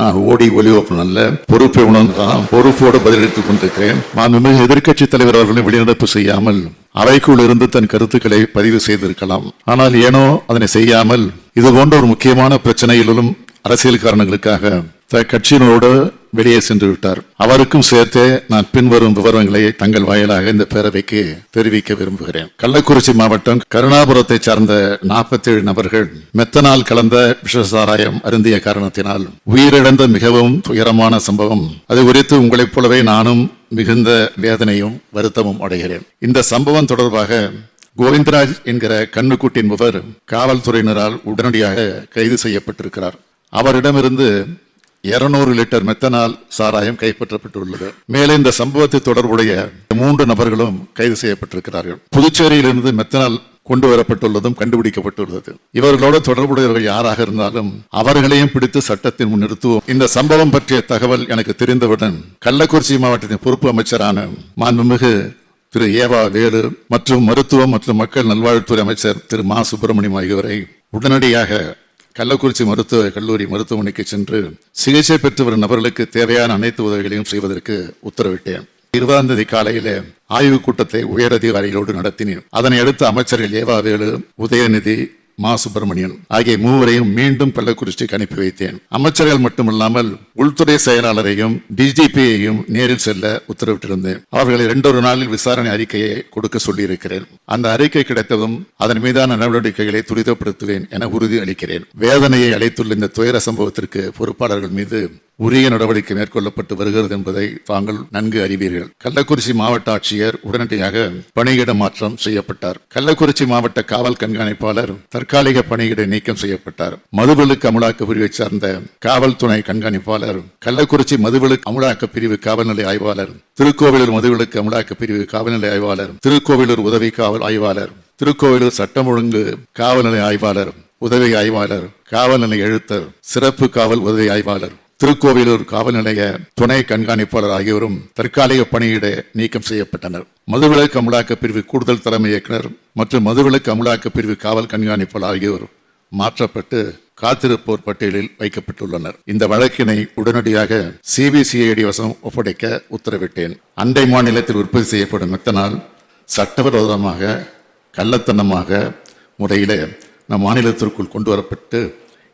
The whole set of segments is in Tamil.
நான் ஓடி ஒலிவப்பு நல்ல பொறுப்பை உணர்ந்தான் பொறுப்போடு பதிலளித்துக் கொண்டிருக்கிறேன். நான் எதிர்க்கட்சி தலைவர் அவர்களை வெளிநடப்பு செய்யாமல் அவைக்குள் இருந்து தன் கருத்துக்களை பதிவு செய்திருக்கலாம். ஆனால் ஏனோ அதனை செய்யாமல் இது போன்ற ஒரு முக்கியமான பிரச்சனையிலும் அரசியல் காரணங்களுக்காக கட்சியினோடு வெளியே சென்று விட்டார். அவருக்கும் சேர்த்தே நான் பின்வரும் விவரங்களை தங்கள் வாயிலாக இந்த பேரவைக்கு தெரிவிக்க விரும்புகிறேன். கள்ளக்குறிச்சி மாவட்டம் கருணாபுரத்தை சார்ந்த 47 நபர்கள் மெத்தனால் கலந்த விஷசாராயம் அருந்திய காரணத்தினால் உயிரிழந்த மிகவும் துயரமான சம்பவம். அது குறித்து உங்களைப் போலவே நானும் மிகுந்த வேதனையும் வருத்தமும் அடைகிறேன். இந்த சம்பவம் தொடர்பாக கோவிந்தராஜ் என்கிற கண்ணுக்குட்டி என்பவர் காவல்துறையினரால் உடனடியாக கைது செய்யப்பட்டிருக்கிறார். அவரிடமிருந்து 200 லிட்டர் மெத்தனால் சாராயம் கைப்பற்றப்பட்டுள்ளது. மேலே இந்த சம்பவத்தை தொடர்புடைய மூன்று நபர்களும் கைது செய்யப்பட்டிருக்கிறார்கள். புதுச்சேரியிலிருந்து மெத்தனால் கொண்டு வரப்பட்டுள்ளதும் கண்டுபிடிக்கப்பட்டுள்ளது. இவர்களோடு தொடர்புடையவர்கள் யாராக இருந்தாலும் அவர்களையும் பிடித்து சட்டத்தின் முன் நிறுத்துவோம். இந்த சம்பவம் பற்றிய தகவல் எனக்கு தெரிந்தவுடன் கள்ளக்குறிச்சி மாவட்டத்தின் பொறுப்பு அமைச்சரான மாண்புமிகு திரு. ஏவா வேலு மற்றும் மருத்துவம் மற்றும் மக்கள் நல்வாழ்வுத்துறை அமைச்சர் திரு. மா. சுப்பிரமணியம் ஆகியோரை உடனடியாக கள்ளக்குறிச்சி மருத்துவ கல்லூரி மருத்துவமனைக்கு சென்று சிகிச்சை பெற்று வரும் நபர்களுக்கு தேவையான அனைத்து உதவிகளையும் செய்வதற்கு உத்தரவிட்டேன். இருபதாம் தேதி காலையில ஆய்வுக் கூட்டத்தை உயரதிகாரிகளோடு நடத்தினேன். அதனை அடுத்து அமைச்சர்கள் ஏவாவேலு உதயநிதி மா சுப்பிரமணியன். ஆகிய மூவரையும் மீண்டும் கள்ளக்குறிச்சிக்கு அனுப்பி வைத்தேன். அமைச்சர்கள் மட்டுமல்லாமல் உள்துறை செயலாளரையும் டிஜிபியையும் நேரில் செல்ல உத்தரவிட்டிருந்தேன். அவர்களை இரண்டொரு நாளில் விசாரணை அறிக்கையை கொடுக்க சொல்லியிருக்கிறேன். அந்த அறிக்கை கிடைத்ததும் அதன் மீதான நடவடிக்கைகளை துரிதப்படுத்துவேன் என உறுதி அளிக்கிறேன். வேதனையை அளித்துள்ள இந்த துயர சம்பவத்திற்கு பொறுப்பாளர்கள் மீது உரிய நடவடிக்கை மேற்கொள்ளப்பட்டு வருகிறது என்பதை தாங்கள் நன்கு அறிவீர்கள். கள்ளக்குறிச்சி மாவட்ட ஆட்சியர் உடனடியாக பணியிட மாற்றம் செய்யப்பட்டார். கள்ளக்குறிச்சி மாவட்ட காவல் கண்காணிப்பாளர் தற்காலிக பணியிட நீக்கம் செய்யப்பட்டார். மதுவிலக்கு அமலாக்க பிரிவை சார்ந்த காவல் துணை கண்காணிப்பாளர் கள்ளக்குறிச்சி மதுவிலக்கு அமலாக்க பிரிவு காவல்நிலை ஆய்வாளர் திருக்கோவிலூர் மதுவிலக்கு அமலாக்க பிரிவு காவல்நிலை ஆய்வாளர் திருக்கோவிலூர் உதவி காவல் ஆய்வாளர் திருக்கோவிலூர் சட்டம் ஒழுங்கு காவல்நிலை ஆய்வாளர் உதவி ஆய்வாளர் காவல்நிலை எழுத்தர் சிறப்பு காவல் உதவி ஆய்வாளர் திருக்கோவிலூர் காவல் நிலைய துணை கண்காணிப்பாளர் ஆகியோரும் தற்காலிக பணியிட நீக்கம் செய்யப்பட்டனர். மதுவிலக்கு அமலாக்க பிரிவு கூடுதல் தலைமை இயக்குனர் மற்றும் மதுவிலக்கு அமலாக்க பிரிவு காவல் கண்காணிப்பாளர் ஆகியோர் மாற்றப்பட்டு காத்திருப்போர் பட்டியலில் வைக்கப்பட்டுள்ளனர். இந்த வழக்கினை உடனடியாக சிபிசிஐடி வசம் ஒப்படைக்க உத்தரவிட்டேன். அண்டை மாநிலத்தில் உற்பத்தி செய்யப்படும் மெத்தனால் சட்டவிரோதமாக கள்ளத்தனமாக முறையிலே நம் மாநிலத்திற்குள் கொண்டு வரப்பட்டு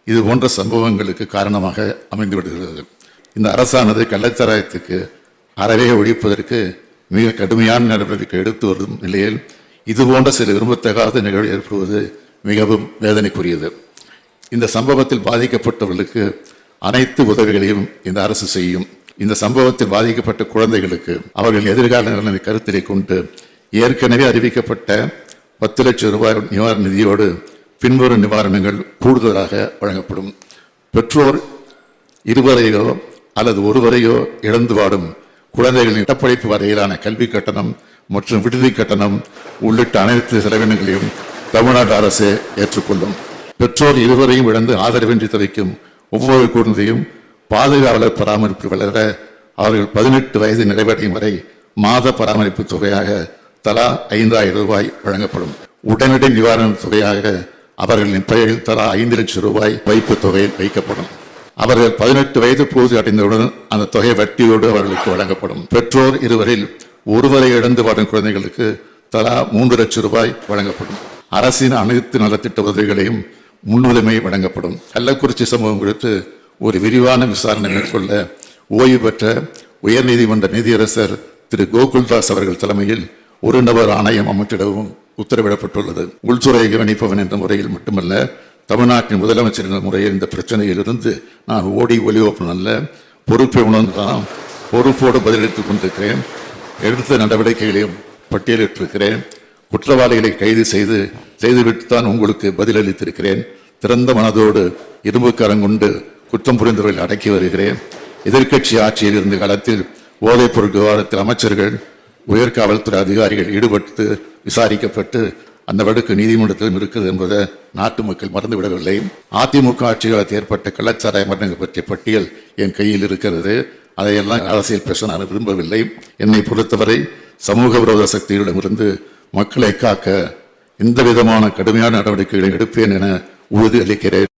இது போன்ற சம்பவங்களுக்கு காரணமாக அமைந்து விடுகிறது. இந்த அரசானது கள்ளச்சாராயத்துக்கு அறவே ஒழிப்பதற்கு மிக கடுமையான நடவடிக்கை எடுத்து வரும் நிலையில் இது போன்ற சில விரும்பத்தகாத நிகழ்வு ஏற்படுவது மிகவும் வேதனைக்குரியது. இந்த சம்பவத்தில் பாதிக்கப்பட்டவர்களுக்கு அனைத்து உதவிகளையும் இந்த அரசு செய்யும். இந்த சம்பவத்தில் பாதிக்கப்பட்ட குழந்தைகளுக்கு அவர்கள் எதிர்கால நலனை கருத்திலே கொண்டு ஏற்கனவே அறிவிக்கப்பட்ட பத்து லட்சம் ரூபாய் நிவாரண நிதியோடு பின்வரும் நிவாரணங்கள் கூடுதலாக வழங்கப்படும். பெற்றோர் இருவரையோ அல்லது ஒருவரையோ இழந்து வாடும் குழந்தைகளின் இடப்படைப்பு வரையிலான கல்வி கட்டணம் மற்றும் விடுதி கட்டணம் உள்ளிட்ட அனைத்து செலவினங்களையும் தமிழ்நாடு அரசு ஏற்றுக்கொள்ளும். பெற்றோர் இருவரையும் இழந்து ஆதரவின்றி தவிக்கும் ஒவ்வொரு குழந்தையும் பாதுகாவலர் பராமரிப்பு வளர அவர்கள் பதினெட்டு வயது நிறைவடையும் வரை மாத பராமரிப்பு தொகையாக தலா ஐந்தாயிரம் ரூபாய் வழங்கப்படும். உடனடி நிவாரண தொகையாக அவர்களின் பெயரில் தலா ஐந்து லட்சம் ரூபாய் வைப்பு தொகையில் வைக்கப்படும். அவர்கள் பதினெட்டு வயது பூர்த்தி அடைந்தவுடன் அந்த தொகை வட்டியோடு அவர்களுக்கு வழங்கப்படும். பெற்றோர் இருவரில் ஒருவரை இழந்து வாடும் குழந்தைகளுக்கு தலா மூன்று லட்சம் ரூபாய் வழங்கப்படும். அரசின் அனைத்து நலத்திட்ட உதவிகளையும் முன்னுரிமை வழங்கப்படும். கள்ளக்குறிச்சி சம்பவம் குறித்து ஒரு விரிவான விசாரணை மேற்கொள்ள ஓய்வு பெற்ற உயர்நீதிமன்ற நீதியரசர் திரு கோகுல்தாஸ் அவர்கள் தலைமையில் ஒரு நபர் ஆணையம் அமைச்சிடவும் உத்தரவிடப்பட்டுள்ளது. உள்துறை கவனிப்பவன் என்ற முறையில் மட்டுமல்ல தமிழ்நாட்டின் முதலமைச்சர் என்ற முறையில் இந்த பிரச்சனையிலிருந்து நான் ஓடி ஒளிவப்பன் அல்ல பொறுப்பை உணர்ந்தான் பொறுப்போடு பதிலளித்துக் கொண்டிருக்கிறேன். எடுத்த நடவடிக்கைகளையும் பட்டியலிட்டிருக்கிறேன். குற்றவாளிகளை கைது செய்து செய்துவிட்டு தான் உங்களுக்கு பதிலளித்திருக்கிறேன். திறந்த மனதோடு இரும்புக்கரங்கொண்டு குற்றம் புரிந்தவர்களை அடக்கி வருகிறேன். எதிர்க்கட்சி ஆட்சியில் இருந்த காலத்தில் போதைப் பொருள் விவகாரத்தில் அமைச்சர்கள் உயர்காவல்துறை அதிகாரிகள் ஈடுபட்டு விசாரிக்கப்பட்டு அந்த வழக்கு நீதிமன்றத்திலும் இருக்குது என்பதை நாட்டு மக்கள் மறந்துவிடவில்லை. அதிமுக ஆட்சி காலத்தில் ஏற்பட்ட கள்ளச்சாராய மரணங்கள் பற்றிய பட்டியல் என் கையில் இருக்கிறது. அதையெல்லாம் அரசியல் பேச நான் விரும்பவில்லை. என்னை பொறுத்தவரை சமூக விரோத சக்திகளிடமிருந்து மக்களை காக்க எந்த விதமான கடுமையான நடவடிக்கைகளை எடுப்பேன் என உறுதி அளிக்கிறேன்.